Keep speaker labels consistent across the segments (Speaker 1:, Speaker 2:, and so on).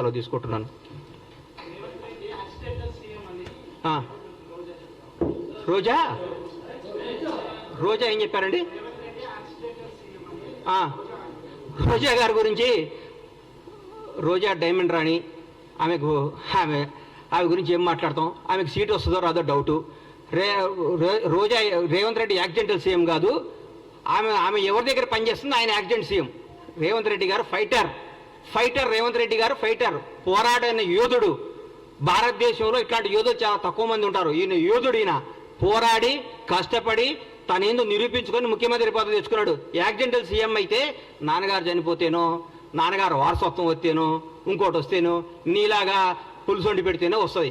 Speaker 1: సెలవు తీసుకుంటున్నాను. ఆ. రోజా? రోజా ఏం చెప్పారండి? రోజా గారి గురించి రోజా డైమండ్ రాణి ఆమెకు ఆమె ఆమె గురించి ఏం మాట్లాడతాం? ఆమెకు సీట్ వస్తుందో రాదో డౌటు. రే రోజా రేవంత్ రెడ్డి యాక్సిడెంటల్ సీఎం కాదు. ఆమె ఆమె ఎవరి దగ్గర పనిచేస్తుంది ఆయన యాక్సిడెంట్ సీఎం. రేవంత్ రెడ్డి గారు ఫైటర్. ఫైటర్ రేవంత్ రెడ్డి గారు ఫైటర్ పోరాడైన యోధుడు. భారతదేశంలో ఇట్లాంటి యోధులు చాలా తక్కువ మంది ఉంటారు. ఈయన యోధుడు ఈయన. పోరాడి కష్టపడి తనేందో నిరూపించుకొని ముఖ్యమంత్రి పదవి తెచ్చుకున్నాడు. యాక్సిడెంటల్ సీఎం అయితే నాన్నగారు చనిపోతేనో నాన్నగారు వారసత్వం వస్తేనో ఇంకోటి వస్తేనో నీలాగా పులుసొండి పెడితేనో పెడితేనే వస్తుంది.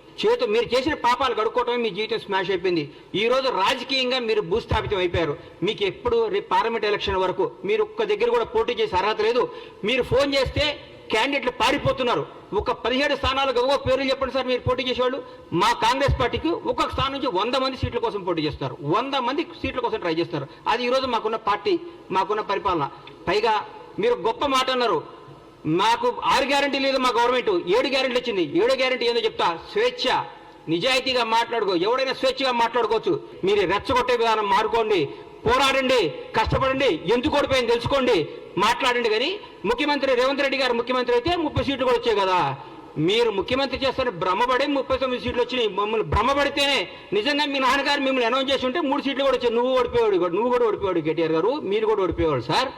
Speaker 1: చేతు మీరు చేసిన పాపాలు గడుక్కోవటమే మీ జీవితం స్మాష్ అయిపోయింది. ఈరోజు రాజకీయంగా మీరు భూస్థాపితం అయిపోయారు. మీకు ఎప్పుడు రేపు పార్లమెంట్ ఎలక్షన్ వరకు మీరు ఒక్క దగ్గర కూడా పోటీ చేసే అర్హత లేదు. మీరు ఫోన్ చేస్తే క్యాండిడేట్లు పారిపోతున్నారు. ఒక పదిహేడు స్థానాలకు ఒక పేర్లు చెప్పండి సార్ మీరు పోటీ చేసేవాళ్ళు. మా కాంగ్రెస్ పార్టీకి ఒక్కొక్క స్థానం నుంచి వంద మంది సీట్ల కోసం పోటీ చేస్తారు. వంద మంది సీట్ల కోసం ట్రై చేస్తారు. అది ఈరోజు మాకున్న పార్టీ మాకున్న పరిపాలన. పైగా మీరు గొప్ప మాట అన్నారు. మాకు ఆరు గ్యారంటీ లేదు మా గవర్నమెంట్. ఏడు గ్యారంటీ వచ్చింది. ఏడు గ్యారంటీ ఏందో చెప్తా. స్వేచ్ఛ. నిజాయితీగా మాట్లాడుకో. ఎవడైనా స్వేచ్ఛగా మాట్లాడుకోవచ్చు. మీరు రెచ్చగొట్టే విధానం మారుకోండి. పోరాడండి. కష్టపడండి. ఎందుకు ఓడిపోయింది తెలుసుకోండి. మాట్లాడండి కానీ ముఖ్యమంత్రి రేవంత్ రెడ్డి గారు ముఖ్యమంత్రి అయితే ముప్పై సీట్లు కూడా వచ్చాయి కదా. మీరు ముఖ్యమంత్రి చేస్తారని భ్రమపడి ముప్పై తొమ్మిది సీట్లు వచ్చినాయి. మమ్మల్ని భ్రమపడితేనే నిజంగా మీ నాన్నగారు మిమ్మల్ని అనౌన్స్ చేసి ఉంటే మూడు సీట్లు కూడా వచ్చాయి. నువ్వు ఓడిపోయాడు నువ్వు కూడా ఓడిపోయాడు కేటీఆర్ గారు. మీరు కూడా ఓడిపోయేవాడు సార్.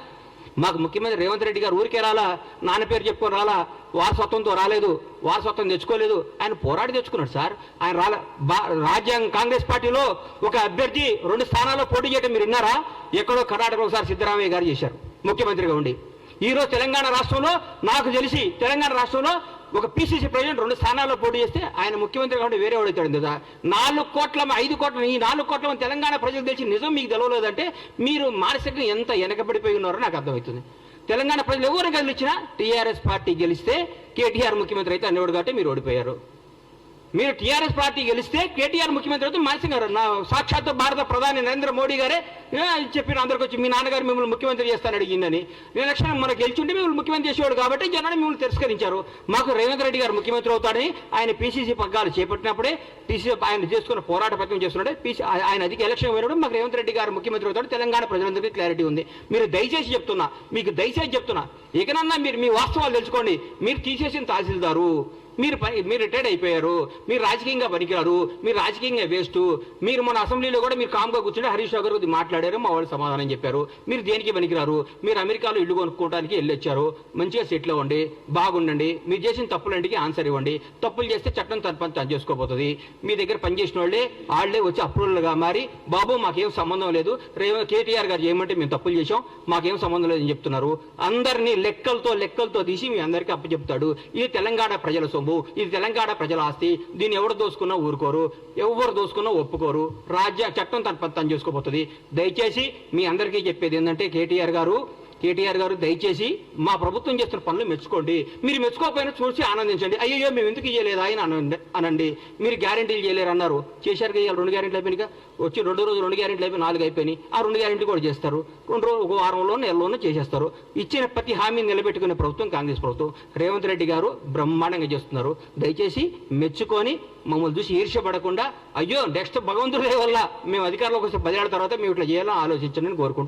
Speaker 1: మాకు ముఖ్యమంత్రి రేవంత్ రెడ్డి గారు ఊరికే రాలా నాన్న పేరు చెప్పుకొని రాలా వారసత్వంతో రాలేదు వారసత్వం తెచ్చుకోలేదు. ఆయన పోరాడి తెచ్చుకున్నాడు సార్. ఆయన రాల బా- రాజ్యాంగ కాంగ్రెస్ పార్టీలో ఒక అభ్యర్థి రెండు స్థానాల్లో పోటీ చేయడం మీరు విన్నారా? ఎక్కడో కర్ణాటకలో ఒకసారి సిద్ధరామయ్య గారు చేశారు. ముఖ్యమంత్రిగా ఉండి. ఈ రోజు తెలంగాణ రాష్ట్రంలో నాకు తెలిసి తెలంగాణ రాష్ట్రంలో ఒక పిసిసి ప్రెసిడెంట్ రెండు స్థానాల్లో పోటీ చేస్తే ఆయన ముఖ్యమంత్రి కాబట్టి వేరే వాడవుతాడు కదా నాలుగు కోట్ల ఐదు కోట్ల ఈ నాలుగు కోట్ల తెలంగాణ ప్రజలకు తెలిసి నిజం మీకు తెలవలేదంటే మీరు మానసికంగా ఎంత వెనకబడిపోయి ఉన్నారో నాకు అర్థమవుతుంది. తెలంగాణ ప్రజలు ఎవరు గెలిచినా టీఆర్ఎస్ పార్టీ గెలిస్తే కేటీఆర్ ముఖ్యమంత్రి అయితే అనేవాడు కాబట్టి మీరు ఓడిపోయారు. మీరు టీఆర్ఎస్ పార్టీ గెలిస్తే కేటీఆర్ ముఖ్యమంత్రి అయితే మానసింగ్ గారు నా సాక్షాత్ భారత ప్రధాని నరేంద్ర మోడీ గారే చెప్పిన అందరికి వచ్చి మీ నాన్నగారు మిమ్మల్ని ముఖ్యమంత్రి చేస్తాను అడిగిందని. ఎలక్షన్ మనకు గెలిచుంటే మిమ్మల్ని ముఖ్యమంత్రి చేసేవాడు కాబట్టి జనాన్ని మిమ్మల్ని తిరస్కరించారు. మాకు రేవంత్ రెడ్డి గారు ముఖ్యమంత్రి అవుతాడని ఆయన పీసీసీ పగ్గాలు చేపట్టినప్పుడే టీసీ ఆయన చేసుకున్న పోరాట పత్రం చేస్తున్నాడే. పీసీ ఆయన అధిక ఎలక్షన్ పోయినప్పుడు మాకు రేవంత్ రెడ్డి గారు ముఖ్యమంత్రి అవుతాడు. తెలంగాణ ప్రజలందరికీ క్లారిటీ ఉంది. మీరు దయచేసి చెప్తున్నా మీకు దయచేసి చెప్తున్నా ఇకనన్నా మీరు మీ వాస్తవాలు తెలుసుకోండి. మీరు తీసేసిన తహసీల్దారు మీరు పని మీరు రిటైర్డ్ అయిపోయారు మీరు రాజకీయంగా పనికిరారు మీరు రాజకీయంగా వేస్ట్ మీరు మన అసెంబ్లీలో కూడా మీరు కామ్గా కూర్చుని హరీష్ రావు గారు కొద్దిగా మాట్లాడారు మా వాళ్ళు సమాధానం చెప్పారు. మీరు దేనికి పనికిరారు? మీరు అమెరికాలో ఇల్లు కొనుక్కోవడానికి వెళ్ళొచ్చారు మంచిగా సెటిల్ అవ్వండి బాగుండండి మీరు చేసిన తప్పులంటికి ఆన్సర్ ఇవ్వండి. తప్పులు చేస్తే చట్టం తన పని తను చేసుకోబోతుంది. మీ దగ్గర పనిచేసిన వాళ్ళే వాళ్ళే వచ్చి అప్రూవల్గా మారి బాబు మాకేం సంబంధం లేదు. రేవ కేటీఆర్ గారు చేయమంటే మేము తప్పులు చేసాం మాకేం సంబంధం లేదని చెప్తున్నారు. అందరినీ లెక్కలతో లెక్కలతో తీసి మీ అందరికీ అప్పచెప్తాడు. ఇది తెలంగాణ ప్రజల సొమ్ము. ఇది తెలంగాణ ప్రజల ఆస్తి దీన్ని ఎవరు దోసుకున్నా ఊరుకోరు. ఎవరు దోసుకున్నా ఒప్పుకోరు. రాజ్య చట్టం తన పని చేసుకోబోతుంది. దయచేసి మీ అందరికీ చెప్పేది ఏంటంటే కేటీఆర్ గారు కేటీఆర్ గారు దయచేసి మా ప్రభుత్వం చేస్తున్న పనులు మెచ్చుకోండి. మీరు మెచ్చుకోకపోయినా చూసి ఆనందించండి. అయ్యో మేము ఎందుకు చేయలేదా అని అనండి అనండి. మీరు గ్యారెంటీలు చేయలేరు అన్నారు. చేశారు కదా రెండు గ్యారెంటీలు అయిపోయినాక వచ్చి రెండు రోజులు రెండు గ్యారెంటీలు అయిపోయి నాలుగు అయిపోయినాయి. ఆ రెండు గ్యారెంటీ కూడా చేస్తారు. రెండు రోజులు ఒక వారంలో నెలలోనే చేసేస్తారు. ఇచ్చిన ప్రతి హామీని నిలబెట్టుకునే ప్రభుత్వం కాంగ్రెస్ ప్రభుత్వం. రేవంత్ రెడ్డి గారు బ్రహ్మాండంగా చేస్తున్నారు. దయచేసి మెచ్చుకొని మమ్మల్ని చూసి ఈర్ష్యపడకుండా అయ్యో నెక్స్ట్ భగవంతుడే వల్ల మేము అధికారంలోకి వస్తే పదేళ్ళ తర్వాత మేము ఇట్లా చేయాలని ఆలోచించండి కోరుకుంటున్నాం.